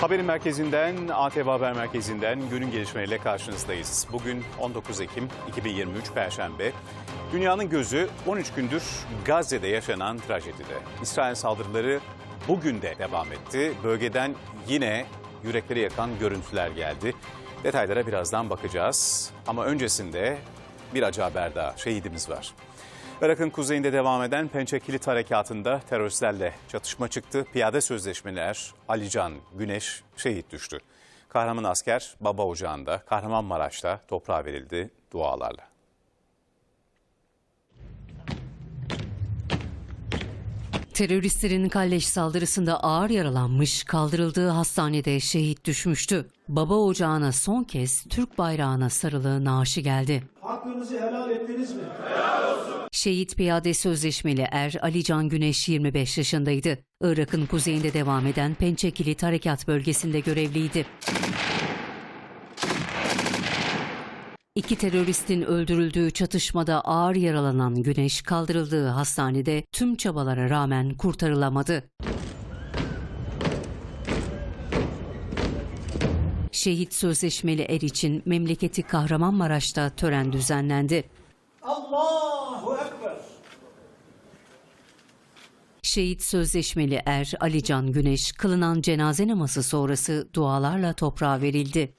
Haberin merkezinden, ATV Haber Merkezi'nden günün gelişmeleriyle karşınızdayız. Bugün 19 Ekim 2023 Perşembe. Dünyanın gözü 13 gündür Gazze'de yaşanan trajedide. İsrail saldırıları bugün de devam etti. Bölgeden yine yürekleri yakan görüntüler geldi. Detaylara birazdan bakacağız. Ama öncesinde bir acı haber daha. Şehidimiz var. Irak'ın kuzeyinde devam eden Pençe Kilit Harekatı'nda teröristlerle çatışma çıktı. Piyade sözleşmeler Alican Güneş şehit düştü. Kahraman asker baba ocağında Kahramanmaraş'ta toprağa verildi dualarla. Teröristlerin kalleş saldırısında ağır yaralanmış, kaldırıldığı hastanede şehit düşmüştü. Baba ocağına son kez Türk bayrağına sarılı naaşı geldi. Hakkınızı helal ettiniz mi? Şehit piyade sözleşmeli er Alican Güneş 25 yaşındaydı. Irak'ın kuzeyinde devam eden Pençe Kilit Harekat bölgesinde görevliydi. İki teröristin öldürüldüğü çatışmada ağır yaralanan Güneş kaldırıldığı hastanede tüm çabalara rağmen kurtarılamadı. Şehit sözleşmeli er için memleketi Kahramanmaraş'ta tören düzenlendi. Allahu Ekber. Şehit sözleşmeli er Alican Güneş kılınan cenaze namazı sonrası dualarla toprağa verildi.